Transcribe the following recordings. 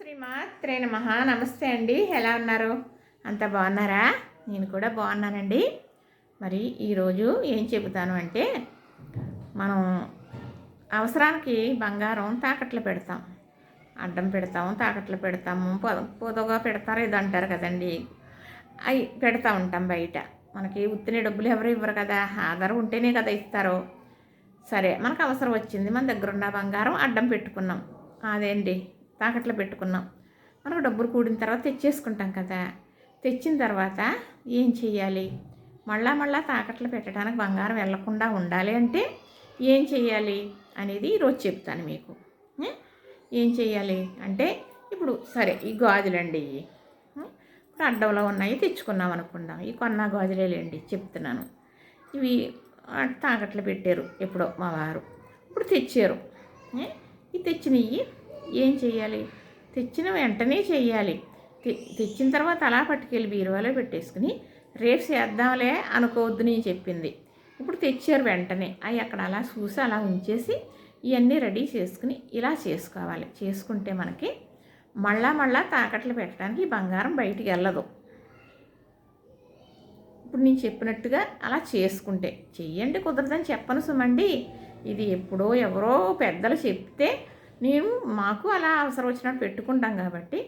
శ్రీమాత్రే నమ. నమస్తే అండి. ఎలా ఉన్నారు? అంత బాగున్నారా? నేను కూడా బాగున్నానండి. మరి ఈరోజు ఏం చెబుతాను అంటే మనం అవసరానికి బంగారం తాకట్లు పెడతాం. అడ్డం పెడతాము తాకట్లు పెడతాము పొద పొదగా పెడతారు ఇది అంటారు కదండి. అవి పెడతా ఉంటాం బయట. మనకి ఉత్తిన డబ్బులు ఎవరు ఇవ్వరు కదా. ఆధారం ఉంటేనే కదా ఇస్తారు. సరే మనకు అవసరం వచ్చింది. మన దగ్గర ఉన్న బంగారం అడ్డం పెట్టుకున్నాం. అదేంటి? తాకట్లో పెట్టుకున్నాం. మనకు డబ్బులు కూడిన తర్వాత తెచ్చేసుకుంటాం కదా. తెచ్చిన తర్వాత ఏం చెయ్యాలి? మళ్ళా మళ్ళా తాకట్లు పెట్టడానికి బంగారం వెళ్ళకుండా ఉండాలి అంటే ఏం చేయాలి అనేది ఈరోజు చెప్తాను మీకు. ఏం చేయాలి అంటే ఇప్పుడు సరే ఈ గాజులండి. ఇప్పుడు అడ్డంలో ఉన్నాయి తెచ్చుకున్నాం అనుకుందాం. ఈ కొన్న గాజులేలేండి చెప్తున్నాను. ఇవి తాకట్లు పెట్టారు ఎప్పుడో మా వారు. ఇప్పుడు తెచ్చారు. ఈ తెచ్చినవి ఏం చేయాలి తెచ్చిన వెంటనే చేయాలి తె- తెచ్చిన తర్వాత అలా పట్టుకెళ్ళి బీరువాలో పెట్టేసుకుని రేపు చేద్దాంలే అనుకోవద్దు నేను చెప్పింది. ఇప్పుడు తెచ్చారు వెంటనే. అవి అక్కడ అలా చూసి అలా ఉంచేసి ఇవన్నీ రెడీ చేసుకుని ఇలా చేసుకోవాలి. చేసుకుంటే మనకి మళ్ళా మళ్ళా తాకట్లు పెట్టడానికి బంగారం బయటికి వెళ్ళదు. ఇప్పుడు నేను చెప్పినట్టుగా అలా చేసుకుంటే. చెయ్యండి కుదరదని చెప్పను సుమండి. ఇది ఎప్పుడో ఎవరో పెద్దలు చెప్తే నేను మాకు అలా అవసరం వచ్చినట్టు పెట్టుకుంటాం కాబట్టి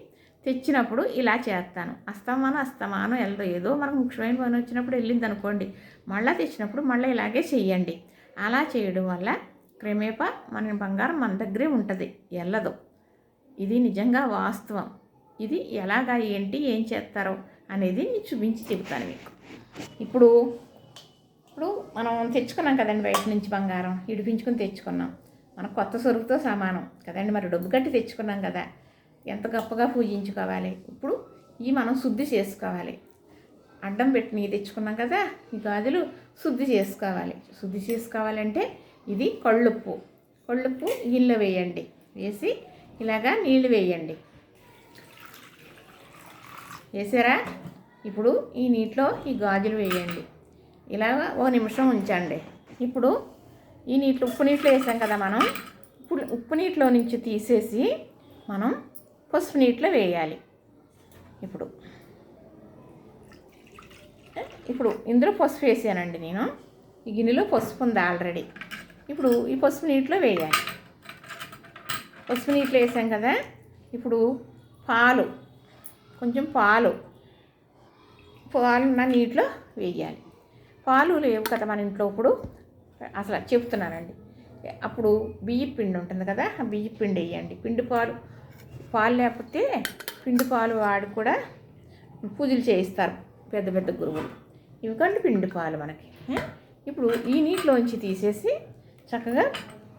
తెచ్చినప్పుడు ఇలా చేస్తాను. అస్తమానం అస్తమానం వెళ్ళదు ఏదో మనకు ముఖ్యమైన పని వచ్చినప్పుడు వెళ్ళింది అనుకోండి మళ్ళీ తెచ్చినప్పుడు మళ్ళీ ఇలాగే చెయ్యండి. అలా చేయడం వల్ల క్రమేపా మన బంగారం మన దగ్గరే ఉంటుంది. వెళ్ళదు ఇది నిజంగా వాస్తవం. ఇది ఎలాగా ఏంటి ఏం చేస్తారో అనేది నేను చూపించి చెబుతాను మీకు. ఇప్పుడు ఇప్పుడు మనం తెచ్చుకున్నాం కదండి బయట నుంచి బంగారం. ఇడిపించుకుని తెచ్చుకున్నాం. మన కొత్త సరుకుతో సమానం కదండి. మరి డబ్బు కట్టి తెచ్చుకున్నాం కదా. ఎంత గొప్పగా పూజించుకోవాలి. ఇప్పుడు ఈ మనం శుద్ధి చేసుకోవాలి. అడ్డం పెట్టి నీ తెచ్చుకున్నాం కదా. ఈ గాజులు శుద్ధి చేసుకోవాలి. శుద్ధి చేసుకోవాలంటే ఇది కళ్ళుప్పు. కళ్ళుప్పు నీళ్ళు వేయండి. వేసి ఇలాగా నీళ్ళు వేయండి. వేసారా? ఇప్పుడు ఈ నీటిలో ఈ గాజులు వేయండి. ఇలాగ ఓ నిమిషం ఉంచండి. ఇప్పుడు ఈ నీటిలో ఉప్పు నీటిలో వేసాం కదా మనం. ఉప్పు ఉప్పు నీటిలో నుంచి తీసేసి మనం పసుపు నీటిలో వేయాలి. ఇప్పుడు. ఇప్పుడు ఇందులో పసుపు వేసానండి నేను. ఈ గిన్నెలో పసుపు ఉంది ఆల్రెడీ. ఇప్పుడు ఈ పసుపు నీటిలో వేయాలి. పసుపు నీటిలో వేసాం కదా. ఇప్పుడు పాలు కొంచెం పాలు. పాలు ఉన్న నీటిలో వేయాలి. పాలు లేవు కదా మన ఇంట్లో ఇప్పుడు. అసలు చెప్తున్నానండి. అప్పుడు బియ్య పిండి ఉంటుంది కదా ఆ బియ్య పిండి వేయండి. పిండి పాలు పాలు లేకపోతే పిండి పాలు వాడి కూడా పూజలు చేయిస్తారు పెద్ద పెద్ద గురువులు. ఇవి కంటే పిండి పాలు మనకి. ఇప్పుడు ఈ నీటిలోంచి తీసేసి చక్కగా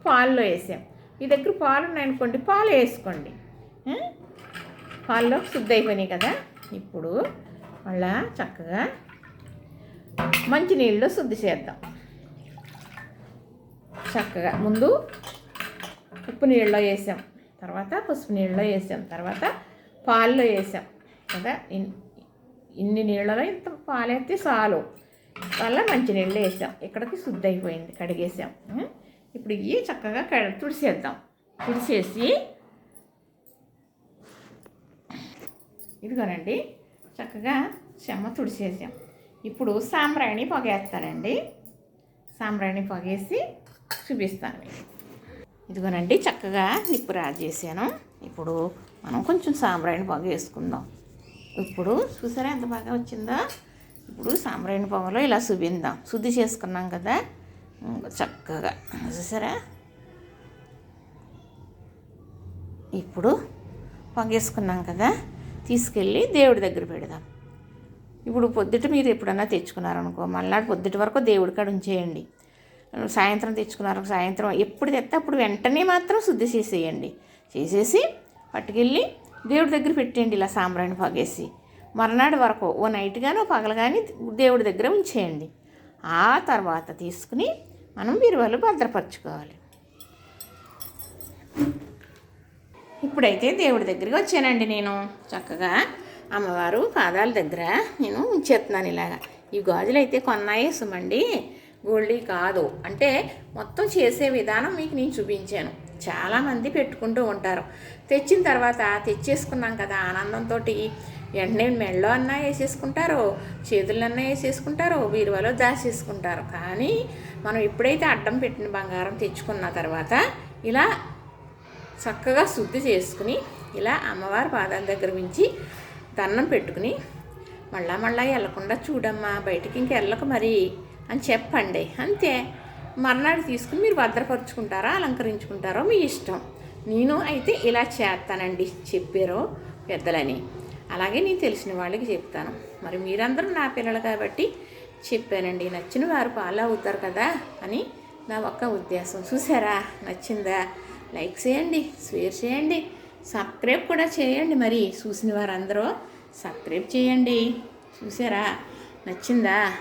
పాల్లో వేసాం మీ దగ్గర పాలు ఉన్నాయనుకోండి పాలు వేసుకోండి. పాల్లో శుద్ధి అయిపోయినాయి కదా. ఇప్పుడు మళ్ళా చక్కగా మంచినీళ్ళలో శుద్ధి చేద్దాం. చక్కగా ముందు ఉప్పు నీళ్ళలో వేసాం. తర్వాత పసుపు నీళ్ళలో వేసాం. తర్వాత పాల్లో వేసాం. కదా? ఇన్ని నీళ్ళలో ఇంత పాలేస్తే చాలు. వల్ల మంచినీళ్ళు వేసాం. ఇక్కడికి శుద్ధి అయిపోయింది కడిగేసాం ఇప్పుడు ఇవి చక్కగా కడ తుడిసేద్దాం. తుడిసేసి ఇదిగోనండి చక్కగా చెమ్మ తుడిసేసాం. ఇప్పుడు సాంబ్రాణి పొగేస్తారండి. సాంబ్రాణి పొగేసి చూపిస్తాను మీకు. ఇదిగోనండి చక్కగా నిప్పు రాజేసాను ఇప్పుడు మనం కొంచెం సాంబ్రాయిని పొగ వేసుకుందాం. ఇప్పుడు చూసారా ఎంత బాగా వచ్చిందో? ఇప్పుడు సాంబ్రాయిని పొగలో ఇలా శుభిందాం శుద్ధి చేసుకున్నాం కదా? చక్కగా. చూసారా? ఇప్పుడు పొగేసుకున్నాం కదా? తీసుకెళ్ళి దేవుడి దగ్గర పెడదాం. ఇప్పుడు పొద్దుట మీరు ఎప్పుడన్నా తెచ్చుకున్నారనుకో మళ్ళా పొద్దుటి వరకు దేవుడి కాడ ఉంచేయండి. సాయంత్రం తెచ్చుకున్నారు. సాయంత్రం ఎప్పుడు తెస్తే అప్పుడు వెంటనే మాత్రం శుద్ధి చేసేయండి. చేసేసి పట్టుకెళ్ళి దేవుడి దగ్గర పెట్టేయండి ఇలా సాంబ్రాణి పగేసి. మర్నాడు వరకు ఓ నైట్ కానీ ఓ పగలు కానీ దేవుడి దగ్గర ఉంచేయండి. ఆ తర్వాత తీసుకుని మనం బీరువాలు భద్రపరచుకోవాలి. ఇప్పుడైతే దేవుడి దగ్గరికి వచ్చానండి నేను. చక్కగా అమ్మవారు పాదాల దగ్గర నేను ఉంచేస్తున్నాను ఇలాగా. ఈ గాజులు అయితే కొన్నాయేసమండి గోల్డీ కాదు. అంటే మొత్తం చేసే విధానం మీకు నేను చూపించాను. చాలామంది పెట్టుకుంటూ ఉంటారు. తెచ్చిన తర్వాత తెచ్చేసుకున్నాం కదా ఆనందంతో వెంటనే మెళ్ళో అన్నా వేసేసుకుంటారు చేతులన్నా వేసేసుకుంటారు బీరువాలో దాచేసుకుంటారు. కానీ మనం ఎప్పుడైతే అడ్డం పెట్టిన బంగారం తెచ్చుకున్న తర్వాత ఇలా చక్కగా శుద్ధి చేసుకుని ఇలా అమ్మవారి పాదాల దగ్గర ఉంచి దండం పెట్టుకుని మళ్ళా మళ్ళా వెళ్ళకుండా చూడమ్మా బయటికి ఇంక వెళ్ళకు మరి. అని చెప్పండి. అంతే. మర్నాడు తీసుకుని మీరు భద్రపరుచుకుంటారా అలంకరించుకుంటారో మీ ఇష్టం. నేను అయితే ఇలా చేస్తానండి చెప్పారో పెద్దలని. అలాగే నేను తెలిసిన వాళ్ళకి చెప్తాను. మరి మీరందరూ నా పిల్లలు కాబట్టి చెప్పానండి. నచ్చిన వారు పాలో అవుతారు కదా అని నా ఒక్క ఉద్దేశం. చూసారా? నచ్చిందా? లైక్ చేయండి షేర్ చేయండి. సబ్స్క్రైబ్ కూడా చేయండి మరి. చూసిన వారందరూ సబ్స్క్రైబ్ చేయండి. చూసారా? నచ్చిందా?